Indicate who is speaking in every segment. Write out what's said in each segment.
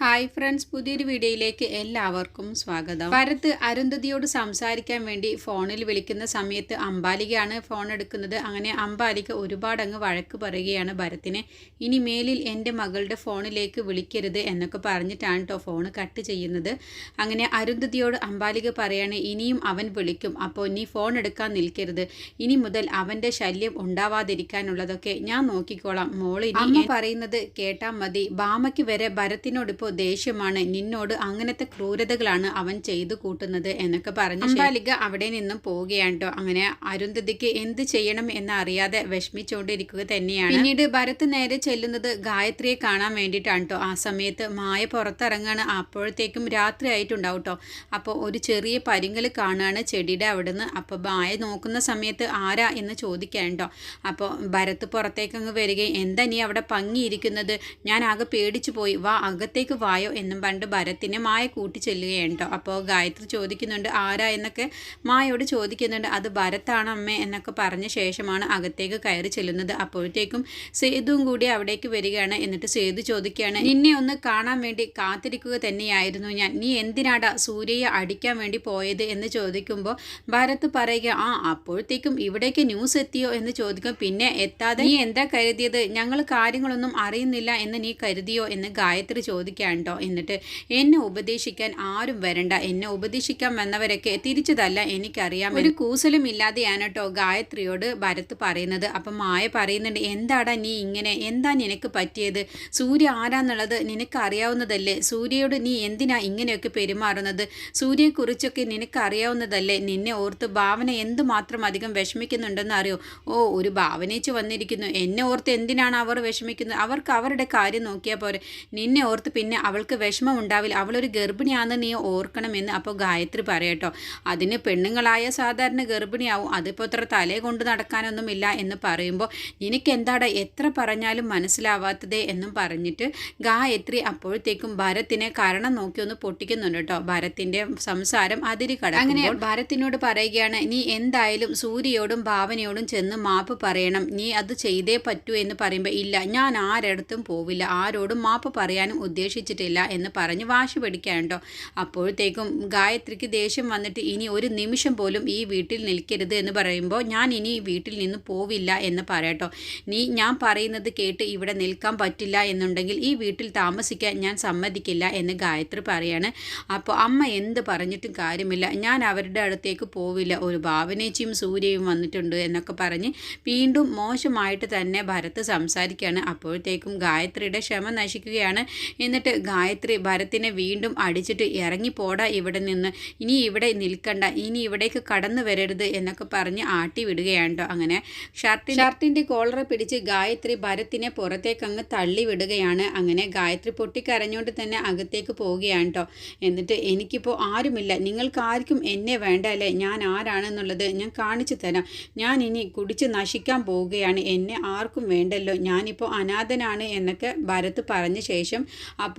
Speaker 1: Hi friends പുതിയൊരു വീഡിയോയിലേക്ക് എല്ലാവർക്കും സ്വാഗതം. ഭരത് അരുന്ധതിയോട് സംസാരിക്കാൻ വേണ്ടി ഫോണിൽ വിളിക്കുന്ന സമയത്ത് അമ്പാലികയാണ് ഫോൺ എടുക്കുന്നത്. അങ്ങനെ അമ്പാലിക ഒരുപാട് അങ്ങ് വഴക്ക് പറയുകയാണ് ഭരത്തിനെ. ഇനി മേലിൽ എന്റെ മകളുടെ ഫോണിലേക്ക് വിളിക്കരുത് എന്നൊക്കെ പറഞ്ഞിട്ടാണ് കേട്ടോ ഫോൺ കട്ട് ചെയ്യുന്നത്. അങ്ങനെ അരുന്ധതിയോട് അമ്പാലിക പറയാണ് ഇനിയും അവൻ വിളിക്കും. അപ്പോൾ നീ ഫോൺ എടുക്കാൻ നിൽക്കരുത്. ഇനി മുതൽ അവന്റെ ശല്യം ഉണ്ടാവാതിരിക്കാനുള്ളതൊക്കെ ഞാൻ നോക്കിക്കോളാം. മോൾ ഇനി പറയുന്നത് കേട്ടാൽ മതി. ബാമയ്ക്ക് വരെ ഭരത്തിനോട് ഇപ്പോൾ ദേഷ്യമാണ്. നിന്നോട് അങ്ങനത്തെ ക്രൂരതകളാണ് അവൻ ചെയ്തു കൂട്ടുന്നത് എന്നൊക്കെ പറഞ്ഞു അംബാലിക അവിടെ നിന്നും പോവുകയാണ് കേട്ടോ അങ്ങനെ അരുന്ധതിക്ക് എന്ത് ചെയ്യണം എന്ന് അറിയാതെ വിഷമിച്ചുകൊണ്ടിരിക്കുക തന്നെയാണ്. പിന്നീട് ഭരത് നേരെ ചെല്ലുന്നത് ഗായത്രിയെ കാണാൻ വേണ്ടിയിട്ടാണ് കേട്ടോ ആ സമയത്ത് മായ പുറത്തിറങ്ങാണ്. അപ്പോഴത്തേക്കും രാത്രി ആയിട്ടുണ്ടാവും കേട്ടോ അപ്പോൾ ഒരു ചെറിയ പരിങ്കൽ കാണുകയാണ് ചെടിയുടെ അവിടുന്ന്. അപ്പോൾ മായ നോക്കുന്ന സമയത്ത് ആരാ എന്ന് ചോദിക്കാൻ കേട്ടോ അപ്പോൾ ഭരത് പുറത്തേക്ക് അങ്ങ് വരികയും എന്താ നീ അവിടെ പങ്ങിയിരിക്കുന്നത് ഞാൻ ആകെ പേടിച്ചു പോയി. വാ അകത്തേക്ക് വായോ എന്നും പണ്ട് ഭരത്തിനെ മായ കൂട്ടി ചെല്ലുകയാണ് കേട്ടോ. അപ്പോൾ ഗായത്രി ചോദിക്കുന്നുണ്ട് ആരാ? എന്നൊക്കെ മായോട് ചോദിക്കുന്നുണ്ട് അത് ഭരത്താണ് അമ്മ? എന്നൊക്കെ പറഞ്ഞ ശേഷമാണ് അകത്തേക്ക് കയറി ചെല്ലുന്നത്. അപ്പോഴത്തേക്കും സേതുവും കൂടി അവിടേക്ക് വരികയാണ്. എന്നിട്ട് സേതു ചോദിക്കുകയാണ് നിന്നെ ഒന്ന് കാണാൻ വേണ്ടി കാത്തിരിക്കുക തന്നെയായിരുന്നു ഞാൻ. നീ എന്തിനാടാ സൂര്യയെ അടിക്കാൻ വേണ്ടി പോയത്? എന്ന് ചോദിക്കുമ്പോൾ ഭരത് പറയുക ആ അപ്പോഴത്തേക്കും ഇവിടേക്ക് ന്യൂസ് എത്തിയോ? എന്ന് ചോദിക്കും. പിന്നെ എത്താതെ നീ എന്താ കരുതിയത്? ഞങ്ങൾ കാര്യങ്ങളൊന്നും അറിയുന്നില്ല എന്ന് നീ കരുതിയോ? എന്ന് ഗായത്രി ചോദിക്കുകയാണ്. കേട്ടോ എന്നിട്ട് എന്നെ ഉപദേശിക്കാൻ ആരും വരണ്ട. എന്നെ ഉപദേശിക്കാൻ വന്നവരൊക്കെ തിരിച്ചതല്ല എനിക്കറിയാം. ഒരു കൂസലും ഇല്ലാതെയാണ് കേട്ടോ ഗായത്രിയോട് ഭരത് പറയുന്നത്. അപ്പം മായ പറയുന്നുണ്ട് എന്താടാ നീ ഇങ്ങനെ? എന്താ നിനക്ക് പറ്റിയത്? സൂര്യ ആരാന്നുള്ളത് നിനക്ക് അറിയാവുന്നതല്ലേ സൂര്യയോട് നീ എന്തിനാ ഇങ്ങനെയൊക്കെ പെരുമാറുന്നത്? സൂര്യയെക്കുറിച്ചൊക്കെ നിനക്ക് അറിയാവുന്നതല്ലേ നിന്നെ ഓർത്ത് ഭാവന എന്തുമാത്രം അധികം വിഷമിക്കുന്നുണ്ടെന്ന് അറിയോ? ഓ ഒരു ഭാവനയിച്ച് വന്നിരിക്കുന്നു. എന്നെ ഓർത്ത് എന്തിനാണ് അവർ വിഷമിക്കുന്നത്? അവർക്ക് അവരുടെ കാര്യം നോക്കിയാൽ പോരെ. നിന്നെ ഓർത്ത് പിന്നെ അവൾക്ക് വിഷമം ഉണ്ടാവില്ല അവളൊരു ഗർഭിണിയാണെന്ന് നീ ഓർക്കണമെന്ന് അപ്പോൾ ഗായത്രി പറയട്ടോ അതിന് പെണ്ണുങ്ങളായ സാധാരണ ഗർഭിണിയാവും. അതിപ്പോൾ അത്ര തലേ കൊണ്ട് നടക്കാനൊന്നുമില്ല എന്ന് പറയുമ്പോൾ നിനക്ക് എന്താടാ എത്ര പറഞ്ഞാലും മനസ്സിലാവാത്തതേ എന്നും പറഞ്ഞിട്ട് ഗായത്രി അപ്പോഴത്തേക്കും ഭരത്തിനെ കാരണം നോക്കി ഒന്ന് പൊട്ടിക്കുന്നുണ്ട് കേട്ടോ. ഭരത്തിന്റെ സംസാരം അതിരി കട അങ്ങനെ ഭരത്തിനോട് പറയുകയാണ് നീ എന്തായാലും സൂര്യയോടും ഭാവനയോടും ചെന്ന് മാപ്പ് പറയണം. നീ അത് ചെയ്തേ പറ്റൂ എന്ന് പറയുമ്പോൾ ഇല്ല ഞാൻ ആരടുത്തും പോവില്ല. ആരോടും മാപ്പ് പറയാനും ഉദ്ദേശിച്ചിട്ടില്ല എന്ന് പറഞ്ഞ് വാശി പിടിക്കാനുണ്ടോ അപ്പോഴത്തേക്കും ഗായത്രിക്ക് ദേഷ്യം വന്നിട്ട് ഇനി ഒരു നിമിഷം പോലും ഈ വീട്ടിൽ നിൽക്കരുത് എന്ന് പറയുമ്പോൾ ഞാൻ ഇനി ഈ വീട്ടിൽ നിന്ന് പോവില്ല എന്ന് പറയട്ടോ നീ ഞാൻ പറയുന്നത് കേട്ട് ഇവിടെ നിൽക്കാൻ പറ്റില്ല എന്നുണ്ടെങ്കിൽ ഈ വീട്ടിൽ താമസിക്കാൻ ഞാൻ സമ്മതിക്കില്ല എന്ന് ഗായത്രി പറയാണ്. അപ്പോൾ അമ്മ എന്ത് പറഞ്ഞിട്ടും കാര്യമില്ല. ഞാൻ അവരുടെ അടുത്തേക്ക് പോവില്ല. ഒരു ഭാവനേച്ചിയും സൂര്യയും വന്നിട്ടുണ്ട് എന്നൊക്കെ പറഞ്ഞ് വീണ്ടും മോശമായിട്ട് തന്നെ ഭരത് സംസാരിക്കുകയാണ്. അപ്പോഴത്തേക്കും ഗായത്രിയുടെ ക്ഷമ നശിക്കുകയാണ്. എന്നിട്ട് ഗായത്രി ഭരത്തിനെ വീണ്ടും അടിച്ചിട്ട് ഇറങ്ങിപ്പോടാ ഇവിടെ നിന്ന്. ഇനി ഇവിടെ നിൽക്കണ്ട. ഇനി ഇവിടേക്ക് കടന്നു വരരുത് എന്നൊക്കെ പറഞ്ഞ് ആട്ടി വിടുകയാണ് അങ്ങനെ. ഷർട്ടി ഷർട്ടിന്റെ കോളർ പിടിച്ച് ഗായത്രി ഭരത്തിനെ പുറത്തേക്ക് അങ്ങ് തള്ളി വിടുകയാണ്. അങ്ങനെ ഗായത്രി പൊട്ടിക്കരഞ്ഞുകൊണ്ട് തന്നെ അകത്തേക്ക് പോവുകയാണ് എന്നിട്ട് എനിക്കിപ്പോൾ ആരുമില്ല. നിങ്ങൾക്ക് ആർക്കും എന്നെ വേണ്ട അല്ലേ? ഞാൻ ആരാണെന്നുള്ളത് ഞാൻ കാണിച്ചു തരാം. ഞാൻ ഇനി കുടിച്ച് നശിക്കാൻ പോവുകയാണ്. എന്നെ ആർക്കും വേണ്ടല്ലോ. ഞാനിപ്പോൾ അനാഥനാണ് എന്നൊക്കെ ഭരത് പറഞ്ഞ ശേഷം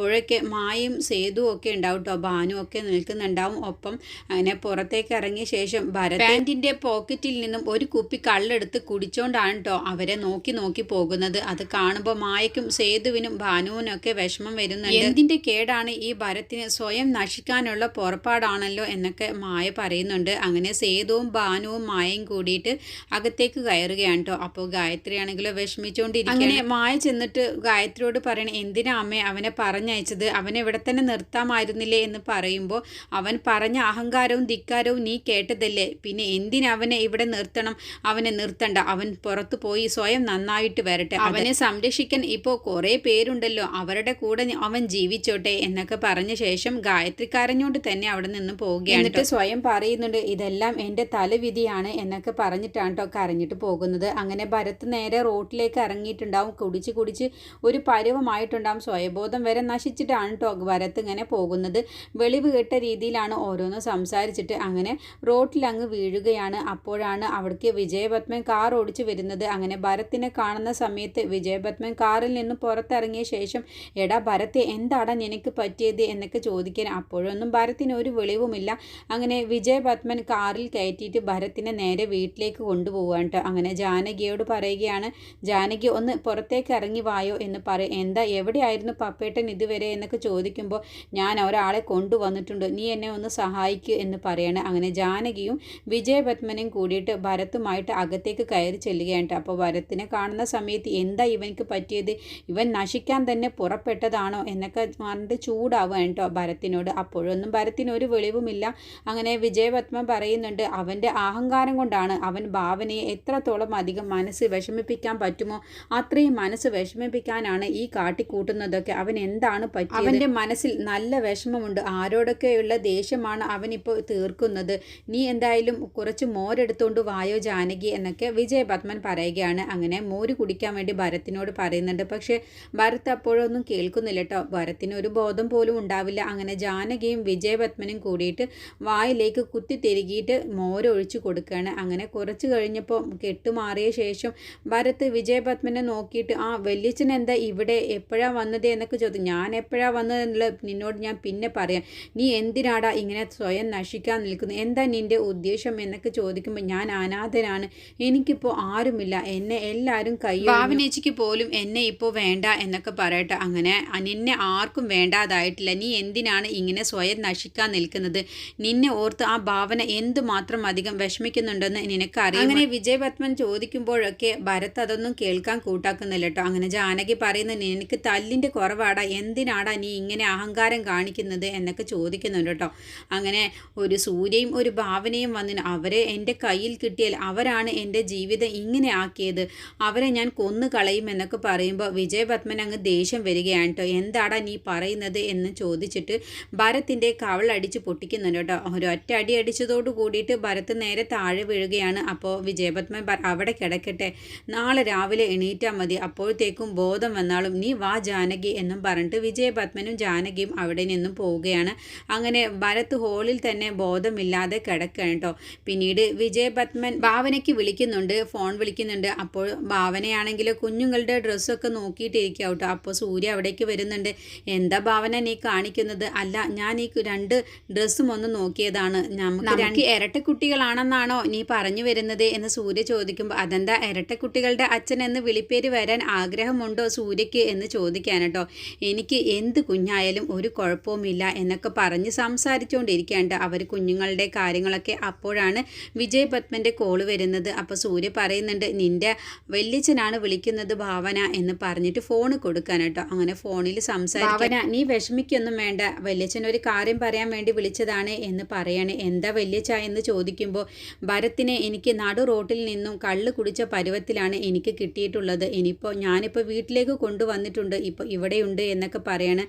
Speaker 1: അപ്പോഴൊക്കെ മായും സേതു ഒക്കെ ഉണ്ടാവും കേട്ടോ ഭാനു ഒക്കെ നിൽക്കുന്നുണ്ടാവും. ഒപ്പം അങ്ങനെ പുറത്തേക്ക് ഇറങ്ങിയ ശേഷം ഭരത് പാന്റിന്റെ പോക്കറ്റിൽ നിന്നും ഒരു കുപ്പി കള്ളെടുത്ത് കുടിച്ചോണ്ടാണ് കേട്ടോ അവരെ നോക്കി നോക്കി പോകുന്നത്. അത് കാണുമ്പോൾ മായക്കും സേതുവിനും ഭാനുവിനും ഒക്കെ വിഷമം വരുന്നുണ്ട്. എന്തിന്റെ കേടാണ് ഈ ഭരത്തിന് സ്വയം നശിക്കാനുള്ള പുറപ്പാടാണല്ലോ എന്നൊക്കെ മായ പറയുന്നുണ്ട്. അങ്ങനെ സേതുവും ഭാനുവും മായയും കൂടിയിട്ട് അകത്തേക്ക് കയറുകയാണ് കേട്ടോ അപ്പോൾ ഗായത്രി ആണെങ്കിലോ വിഷമിച്ചുകൊണ്ടിരിക്കും അങ്ങനെ മായ ചെന്നിട്ട് ഗായത്രിയോട് പറയണേ എന്തിനാ അമ്മേ അവനെ പറഞ്ഞയച്ചത്. അവനെ ഇവിടെ തന്നെ നിർത്താമായിരുന്നില്ലേ എന്ന് പറയുമ്പോൾ അവൻ പറഞ്ഞ അഹങ്കാരവും ധിക്കാരവും നീ കേട്ടതല്ലേ? പിന്നെ എന്തിനവനെ ഇവിടെ നിർത്തണം? അവനെ നിർത്തണ്ട. അവൻ പുറത്തു പോയി സ്വയം നന്നായിട്ട് വരട്ടെ. അവനെ സംരക്ഷിക്കാൻ ഇപ്പോൾ കുറേ പേരുണ്ടല്ലോ. അവരുടെ കൂടെ അവൻ ജീവിച്ചോട്ടെ എന്നൊക്കെ പറഞ്ഞ ശേഷം ഗായത്രി കരഞ്ഞുകൊണ്ട് തന്നെ അവിടെ നിന്ന് പോവുകയാണ് എന്നിട്ട് സ്വയം പറയുന്നുണ്ട് ഇതെല്ലാം എന്റെ തലവിധിയാണ് എന്നൊക്കെ പറഞ്ഞിട്ടാണ് കേട്ടോ കരഞ്ഞിട്ട് പോകുന്നത്. അങ്ങനെ ഭരത് നേരെ റോട്ടിലേക്ക് ഇറങ്ങിയിട്ടുണ്ടാവും. കുടിച്ച് കുടിച്ച് ഒരു പരുവമായിട്ടുണ്ടാവും. സ്വയബോധം വരെ നശിച്ചിട്ടാണ് കേട്ടോ ഭരത് ഇങ്ങനെ പോകുന്നത്. വെളിവ് കേട്ട രീതിയിലാണ് ഓരോന്ന് സംസാരിച്ചിട്ട് അങ്ങനെ റോട്ടിൽ അങ്ങ് വീഴുകയാണ്. അപ്പോഴാണ് അവിടേക്ക് വിജയപത്മൻ കാർ ഓടിച്ചു വരുന്നത്. അങ്ങനെ ഭരത്തിനെ കാണുന്ന സമയത്ത് വിജയപത്മൻ കാറിൽ നിന്ന് പുറത്തിറങ്ങിയ ശേഷം എടാ ഭരത്തെ എന്താടാ നിനക്ക് പറ്റിയത്? എന്നൊക്കെ ചോദിക്കാൻ അപ്പോഴൊന്നും ഭരത്തിന് ഒരു വെളിവുമില്ല. അങ്ങനെ വിജയപത്മൻ കാറിൽ കയറ്റിയിട്ട് ഭരത്തിനെ നേരെ വീട്ടിലേക്ക് കൊണ്ടുപോകാൻ കേട്ടോ അങ്ങനെ ജാനകിയോട് പറയുകയാണ് ജാനകി ഒന്ന് പുറത്തേക്ക് ഇറങ്ങി വായോ എന്ന് പറയും എന്താ എവിടെയായിരുന്നു പപ്പേട്ടൻ ഇത് ഇതുവരെ എന്നൊക്കെ ചോദിക്കുമ്പോൾ ഞാൻ ഒരാളെ കൊണ്ടുവന്നിട്ടുണ്ട് നീ എന്നെ ഒന്ന് സഹായിക്കൂ എന്ന് പറയണേ. അങ്ങനെ ജാനകിയും വിജയപത്മനും കൂടിയിട്ട് ഭരത്തുമായിട്ട് അകത്തേക്ക് കയറി ചെല്ലുകയാണ്. അപ്പോൾ ഭരത്തിനെ കാണുന്ന സമയത്ത് എന്താ ഇവനിക്ക് പറ്റിയത്? ഇവൻ നശിക്കാൻ തന്നെ പുറപ്പെട്ടതാണോ എന്നൊക്കെ പറഞ്ഞിട്ട് ചൂടാവുകയാണ് കേട്ടോ ഭരത്തിനോട്. അപ്പോഴൊന്നും ഭരത്തിന് ഒരു വെളിവുമില്ല. അങ്ങനെ വിജയപത്മൻ പറയുന്നുണ്ട് അവന്റെ അഹങ്കാരം കൊണ്ടാണ് അവൻ ഭാവനയെ എത്രത്തോളം അധികം മനസ്സ് വിഷമിപ്പിക്കാൻ പറ്റുമോ അത്രയും മനസ്സ് വിഷമിപ്പിക്കാനാണ് ഈ കാട്ടിക്കൂട്ടുന്നതൊക്കെ. അവൻ എന്താണ് പറ്റിയത്. അവന്റെ മനസ്സിൽ നല്ല വിഷമമുണ്ട്. ആരോടൊക്കെയുള്ള ദേഷ്യമാണ് അവനിപ്പോൾ തീർക്കുന്നത്. നീ എന്തായാലും കുറച്ച് മോരെടുത്തുകൊണ്ട് വായോ ജാനകി എന്നൊക്കെ വിജയപത്മൻ പറയുകയാണ്. അങ്ങനെ മോര് കുടിക്കാൻ വേണ്ടി ഭരത്തിനോട് പറയുന്നുണ്ട്. പക്ഷേ ഭരത് അപ്പോഴൊന്നും കേൾക്കുന്നില്ല കേട്ടോ ഭരത്തിന് ഒരു ബോധം പോലും ഉണ്ടാവില്ല. അങ്ങനെ ജാനകിയും വിജയപത്മനും കൂടിയിട്ട് വായിലേക്ക് കുത്തി തിരികിയിട്ട് മോരൊഴിച്ച് കൊടുക്കുകയാണ്. അങ്ങനെ കുറച്ച് കഴിഞ്ഞപ്പോൾ കെട്ടുമാറിയ ശേഷം ഭരത് വിജയപത്മനെ നോക്കിയിട്ട് ആ വല്യച്ഛൻ എന്താ ഇവിടെ എപ്പോഴാണ് വന്നത്? എന്നൊക്കെ ചോദിച്ചു. ഞാൻ എപ്പോഴാണ് വന്നതെന്നുള്ളത് നിന്നോട് ഞാൻ പിന്നെ പറയാം. നീ എന്തിനാടാ ഇങ്ങനെ സ്വയം നശിക്കാൻ നിൽക്കുന്നത് എന്താ നിന്റെ ഉദ്ദേശം? എന്നൊക്കെ ചോദിക്കുമ്പോൾ ഞാൻ അനാഥനാണ്. എനിക്കിപ്പോൾ ആരുമില്ല. എന്നെ എല്ലാവരും കൈ ഭാവനേച്ചിക്ക് പോലും എന്നെ ഇപ്പോൾ വേണ്ട എന്നൊക്കെ പറയട്ടെ. അങ്ങനെ നിന്നെ ആർക്കും വേണ്ടാതായിട്ടില്ല. നീ എന്തിനാണ് ഇങ്ങനെ സ്വയം നശിക്കാൻ നിൽക്കുന്നത്? നിന്നെ ഓർത്ത് ആ ഭാവന എന്തുമാത്രം അധികം വിഷമിക്കുന്നുണ്ടെന്ന് നിനക്കറിയാം അങ്ങനെ വിജയപത്മൻ ചോദിക്കുമ്പോഴൊക്കെ ഭരത് അതൊന്നും കേൾക്കാൻ കൂട്ടാക്കുന്നില്ല കേട്ടോ. അങ്ങനെ ജാനകി പറയുന്നത് നിനക്ക് തല്ലിന്റെ കുറവാടാ. എന്തിനാടാ നീ ഇങ്ങനെ അഹങ്കാരം കാണിക്കുന്നത് എന്നൊക്കെ ചോദിക്കുന്നുണ്ട് കേട്ടോ. അങ്ങനെ ഒരു സൂര്യയും ഒരു ഭാവനയും വന്നിന് അവരെ എന്റെ കയ്യിൽ കിട്ടിയാൽ അവരാണ് എന്റെ ജീവിതം ഇങ്ങനെ ആക്കിയത്. അവരെ ഞാൻ കൊന്നു കളയും എന്നൊക്കെ പറയുമ്പോൾ വിജയപത്മൻ അങ്ങ് ദേഷ്യം വരികയാണ് കേട്ടോ. എന്താടാ നീ പറയുന്നത് എന്ന് ചോദിച്ചിട്ട് ഭരത്തിന്റെ കവളടിച്ച് പൊട്ടിക്കുന്നുണ്ട് കേട്ടോ. ഒരു ഒറ്റ അടി അടിച്ചതോട് കൂടിയിട്ട് ഭരത്ത് നേരെ താഴെ വീഴുകയാണ്. അപ്പോൾ വിജയപത്മൻ അവിടെ കിടക്കട്ടെ. നാളെ രാവിലെ എണീറ്റാൽ മതി. അപ്പോഴത്തേക്കും ബോധം വന്നാലും നീ വാ ജാനകി എന്നും പറഞ്ഞിട്ട് വിജയപത്മനും ജാനകിയും അവിടെ നിന്നും പോവുകയാണ്. അങ്ങനെ ഭരത് ഹോളിൽ തന്നെ ബോധമില്ലാതെ കിടക്കുകയാണ് കേട്ടോ പിന്നീട് വിജയപത്മൻ ഭാവനയ്ക്ക് വിളിക്കുന്നുണ്ട് ഫോൺ വിളിക്കുന്നുണ്ട്. അപ്പോൾ ഭാവനയാണെങ്കിൽ കുഞ്ഞുങ്ങളുടെ ഡ്രസ്സൊക്കെ നോക്കിയിട്ടിരിക്കുക കേട്ടോ അപ്പോൾ സൂര്യ അവിടേക്ക് വരുന്നുണ്ട്. എന്താ ഭാവന നീ കാണിക്കുന്നത്? അല്ല ഞാൻ ഈ രണ്ട് ഡ്രസ്സും ഒന്ന് നോക്കിയതാണ്. നമുക്ക് രണ്ട് ഇരട്ടക്കുട്ടികളാണെന്നാണോ നീ പറഞ്ഞു വരുന്നത്? എന്ന് സൂര്യ ചോദിക്കുമ്പോൾ അതെന്താ ഇരട്ടക്കുട്ടികളുടെ അച്ഛൻ എന്ന് വിളിപ്പേര് വരാൻ ആഗ്രഹമുണ്ടോ സൂര്യക്ക് എന്ന് ചോദിക്കാൻ കേട്ടോ എനിക്ക് എന്ത് കുഞ്ഞായാലും ഒരു കുഴപ്പവുമില്ല എന്നൊക്കെ പറഞ്ഞ് സംസാരിച്ചുകൊണ്ടിരിക്കേണ്ട അവർ കുഞ്ഞുങ്ങളുടെ കാര്യങ്ങളൊക്കെ അപ്പോഴാണ് വിജയ് പത്മന്റെ കോൾ വരുന്നത്. അപ്പോൾ സൂര്യ പറയുന്നുണ്ട് നിന്റെ വല്യച്ഛനാണ് വിളിക്കുന്നത് ഭാവന എന്ന് പറഞ്ഞിട്ട് ഫോൺ കൊടുക്കാൻ കേട്ടോ. അങ്ങനെ ഫോണിൽ സംസാരിക്കാൻ ഭാവന നീ വിഷമിക്കൊന്നും വേണ്ട. വല്യച്ഛൻ ഒരു കാര്യം പറയാൻ വേണ്ടി വിളിച്ചതാണ് എന്ന് പറയണേ. എന്താ വല്യച്ഛ എന്ന് ചോദിക്കുമ്പോൾ ഭരത്തിനെ എനിക്ക് നടു റോട്ടിൽ നിന്നും കള്ള് കുടിച്ച പരുവത്തിലാണ് എനിക്ക് കിട്ടിയിട്ടുള്ളത്. ഇനിയിപ്പോൾ ഞാനിപ്പോൾ വീട്ടിലേക്ക് കൊണ്ടുവന്നിട്ടുണ്ട്. ഇപ്പോൾ ഇവിടെയുണ്ട് എന്നൊക്കെ പറയണേ?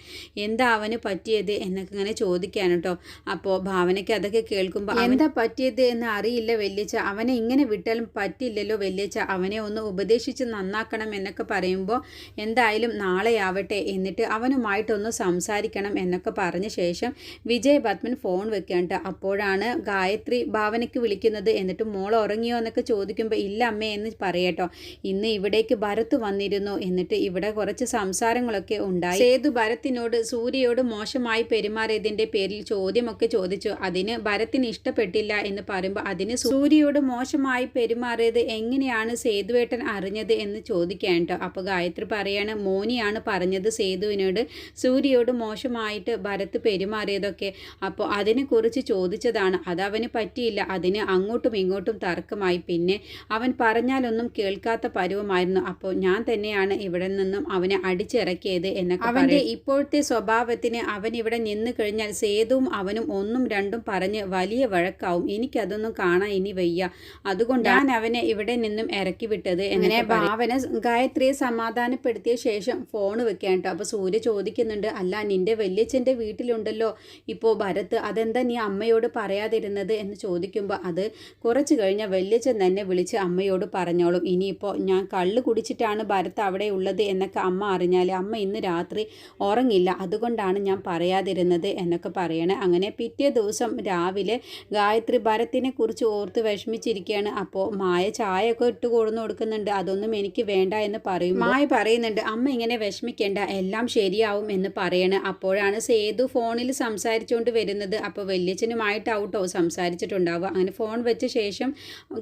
Speaker 1: എന്താ അവന് പറ്റിയത്? എന്നൊക്കെ ഇങ്ങനെ ചോദിക്കാൻ കേട്ടോ. അപ്പോൾ ഭാവനയ്ക്ക് അതൊക്കെ കേൾക്കുമ്പോൾ എന്താ പറ്റിയത്? എന്ന് അറിയില്ല വെല്ലിച്ച അവനെ ഇങ്ങനെ വിട്ടാലും പറ്റില്ലല്ലോ വെല്ലിച്ച അവനെ ഒന്ന് ഉപദേശിച്ച് നന്നാക്കണം എന്നൊക്കെ പറയുമ്പോൾ എന്തായാലും നാളെയാവട്ടെ എന്നിട്ട് അവനുമായിട്ടൊന്ന് സംസാരിക്കണം എന്നൊക്കെ പറഞ്ഞ ശേഷം വിജയ് പത്മൻ ഫോൺ വെക്കേണ്ട അപ്പോഴാണ് ഗായത്രി ഭാവനയ്ക്ക് വിളിക്കുന്നത്. എന്നിട്ട് മോൾ ഉറങ്ങിയോ? എന്നൊക്കെ ചോദിക്കുമ്പോൾ ഇല്ല അമ്മേ എന്ന് പറയട്ടോ. ഇന്ന് ഇവിടേക്ക് ഭരത്ത് വന്നിരുന്നു. എന്നിട്ട് ഇവിടെ കുറച്ച് സംസാരങ്ങളൊക്കെ ഉണ്ടായി. സേതു ഭരത്തിനോട് സൂര്യയോട് മോശമായി പെരുമാറിയതിന്റെ പേരിൽ ചോദ്യമൊക്കെ ചോദിച്ചു. അതിന് ഭരത്തിന് ഇഷ്ടപ്പെട്ടില്ല എന്ന് പറയുമ്പോൾ അതിന് സൂര്യയോട് മോശമായി പെരുമാറിയത് എങ്ങനെയാണ് സേതുവേട്ടൻ അറിഞ്ഞത് എന്ന് ചോദിക്കാൻ കേട്ടോ അപ്പോൾ ഗായത്രി പറയാണ് മോനിയാണ് പറഞ്ഞത് സേതുവിനോട് സൂര്യയോട് മോശമായിട്ട് ഭരത്ത് പെരുമാറിയതൊക്കെ. അപ്പോൾ അതിനെക്കുറിച്ച് ചോദിച്ചതാണ്. അതവന് പറ്റിയില്ല. അതിന് അങ്ങോട്ടും ഇങ്ങോട്ടും തർക്കമായി. പിന്നെ അവൻ പറഞ്ഞാലൊന്നും കേൾക്കാത്ത പരുവമായിരുന്നു. അപ്പോൾ ഞാൻ തന്നെയാണ് ഇവിടെ നിന്നും അവനെ അടിച്ചിറക്കിയത് എന്നൊക്കെ അവന്റെ ഇപ്പോഴത്തെ സ്വഭാവത്തിന് അവൻ ഇവിടെ നിന്ന് കഴിഞ്ഞാൽ സേതുവും അവനും ഒന്നും രണ്ടും പറഞ്ഞ് വലിയ വഴക്കാവും. എനിക്കതൊന്നും കാണാൻ ഇനി വയ്യ. അതുകൊണ്ട് ഞാൻ അവനെ ഇവിടെ നിന്നും ഇറക്കി വിട്ടത് എങ്ങനെ ഭാവന ഗായത്രിയെ സമാധാനപ്പെടുത്തിയ ശേഷം ഫോൺ വെക്കാൻ കേട്ടോ. അപ്പോൾ സൂര്യ ചോദിക്കുന്നുണ്ട് അല്ല നിന്റെ വല്യച്ഛന്റെ വീട്ടിലുണ്ടല്ലോ. ഇപ്പോ ഭരത് അതെന്താ നീ അമ്മയോട് പറയാതിരുന്നത്? എന്ന് ചോദിക്കുമ്പോൾ അത് കുറച്ച് കഴിഞ്ഞ വല്യച്ഛൻ തന്നെ വിളിച്ച് അമ്മയോട് പറഞ്ഞോളും. ഇനിയിപ്പോൾ ഞാൻ കള്ള് കുടിച്ചിട്ടാണ് ഭരത് അവിടെ ഉള്ളത് എന്നൊക്കെ അമ്മ അറിഞ്ഞാൽ അമ്മ ഇന്ന് രാത്രി ഉറങ്ങില്ല. അതുകൊണ്ടാണ് ഞാൻ പറയാതിരുന്നത് എന്നൊക്കെ പറയണേ. അങ്ങനെ പിറ്റേ ദിവസം രാവിലെ ഗായത്രി ഭരത്തിനെ കുറിച്ച് ഓർത്ത് വിഷമിച്ചിരിക്കുകയാണ്. അപ്പോൾ മായ ചായ ഒക്കെ ഇട്ട് കൊടുന്നു കൊടുക്കുന്നുണ്ട്. അതൊന്നും എനിക്ക് വേണ്ട എന്ന് പറയും മായ പറയുന്നുണ്ട് അമ്മ ഇങ്ങനെ വിഷമിക്കേണ്ട. എല്ലാം ശരിയാവും എന്ന് പറയണ്. അപ്പോഴാണ് സേതു ഫോണിൽ സംസാരിച്ചുകൊണ്ട് വരുന്നത്. അപ്പോൾ വല്യച്ഛനുമായിട്ടാവട്ടോ സംസാരിച്ചിട്ടുണ്ടാവുക. അങ്ങനെ ഫോൺ വെച്ച ശേഷം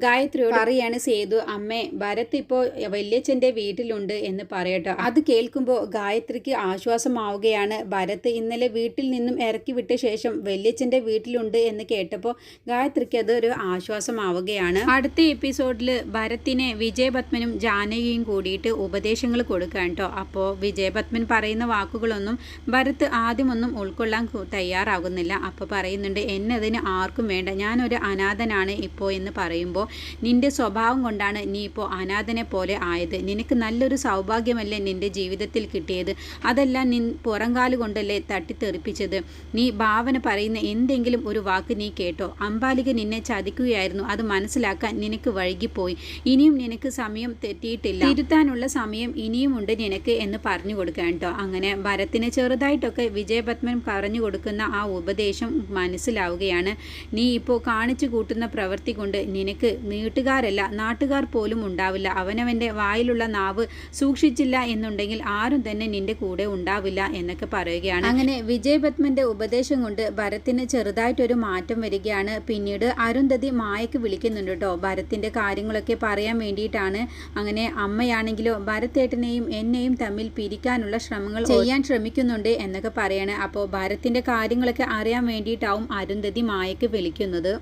Speaker 1: ഗായത്രിയോട് പറയാണ് സേതു അമ്മേ ഭരത് ഇപ്പോൾ വല്യച്ഛന്റെ വീട്ടിലുണ്ട് എന്ന് പറയട്ടോ. അത് കേൾക്കുമ്പോൾ ഗായത്രിക്ക് ആശ്വാസമാവുകയാണ് ഭരത് ഇന്നലെ വീട്ടിൽ നിന്നും ഇറക്കി വിട്ട ശേഷം വല്യച്ഛന്റെ വീട്ടിലുണ്ട് എന്ന് കേട്ടപ്പോൾ ഗായത്രിക്ക് അതൊരു ആശ്വാസമാവുകയാണ്. അടുത്ത എപ്പിസോഡിൽ ഭരത്തിനെ വിജയപത്മനും ജാനകിയും കൂടിയിട്ട് ഉപദേശങ്ങൾ കൊടുക്കാൻ കേട്ടോ അപ്പോൾ വിജയപത്മൻ പറയുന്ന വാക്കുകളൊന്നും ഭരത് ആദ്യമൊന്നും ഉൾക്കൊള്ളാൻ തയ്യാറാകുന്നില്ല അപ്പോൾ പറയുന്നുണ്ട് എന്നതിന് ആർക്കും വേണ്ട. ഞാനൊരു അനാഥനാണ് ഇപ്പോൾ എന്ന് പറയുമ്പോൾ നിന്റെ സ്വഭാവം കൊണ്ടാണ് നീ ഇപ്പോൾ അനാഥനെ പോലെ ആയത്. നിനക്ക് നല്ലൊരു സൗഭാഗ്യമല്ലേ നിന്റെ ജീവിതത്തിൽ കിട്ടിയത്? അതെല്ലാം നിൻ പുറങ്കാൽ കൊണ്ടല്ലേ തട്ടിത്തെറിപ്പിച്ചത്? നീ ഭാവന പറയുന്ന എന്തെങ്കിലും ഒരു വാക്ക് നീ കേട്ടോ. അമ്പാലിക നിന്നെ ചതിക്കുകയായിരുന്നു. അത് മനസ്സിലാക്കാൻ നിനക്ക് വൈകിപ്പോയി ഇനിയും നിനക്ക് സമയം തെറ്റിയിട്ടില്ല. തിരുത്താനുള്ള സമയം ഇനിയുമുണ്ട് നിനക്ക് എന്ന് പറഞ്ഞു കൊടുക്കാൻ കേട്ടോ. അങ്ങനെ ഭരത്തിന് ചെറുതായിട്ടൊക്കെ വിജയപത്മൻ പറഞ്ഞു കൊടുക്കുന്ന ആ ഉപദേശം മനസ്സിലാവുകയാണ്. നീ ഇപ്പോൾ കാണിച്ചു കൂട്ടുന്ന പ്രവൃത്തി കൊണ്ട് നിനക്ക് നീട്ടുകാരല്ല നാട്ടുകാർ പോലും ഉണ്ടാവില്ല. അവനവന്റെ വായിലുള്ള നാവ് സൂക്ഷിച്ചില്ല എന്നുണ്ടെങ്കിൽ ആരും തന്നെ നിന്റെ കൂടെ ഉണ്ടാവില്ല എന്നൊക്കെ പറയുകയാണ്. അങ്ങനെ വിജയ് പത്മന്റെ ഉപദേശം കൊണ്ട് ഭരത്തിന് ചെറുതായിട്ടൊരു മാറ്റം വരികയാണ്. പിന്നീട് അരുന്ധതി മായക്ക് വിളിക്കുന്നുണ്ട് കേട്ടോ ഭരത്തിന്റെ കാര്യങ്ങളൊക്കെ പറയാൻ വേണ്ടിയിട്ടാണ്. അങ്ങനെ അമ്മയാണെങ്കിലോ ഭരത്തേട്ടനെയും എന്നെയും തമ്മിൽ പിരിക്കാനുള്ള ശ്രമങ്ങൾ ചെയ്യാൻ ശ്രമിക്കുന്നുണ്ട് എന്നൊക്കെ പറയാണ്. അപ്പോൾ ഭരത്തിന്റെ കാര്യങ്ങളൊക്കെ അറിയാൻ വേണ്ടിയിട്ടാവും അരുന്ധതി മായക്ക് വിളിക്കുന്നത്.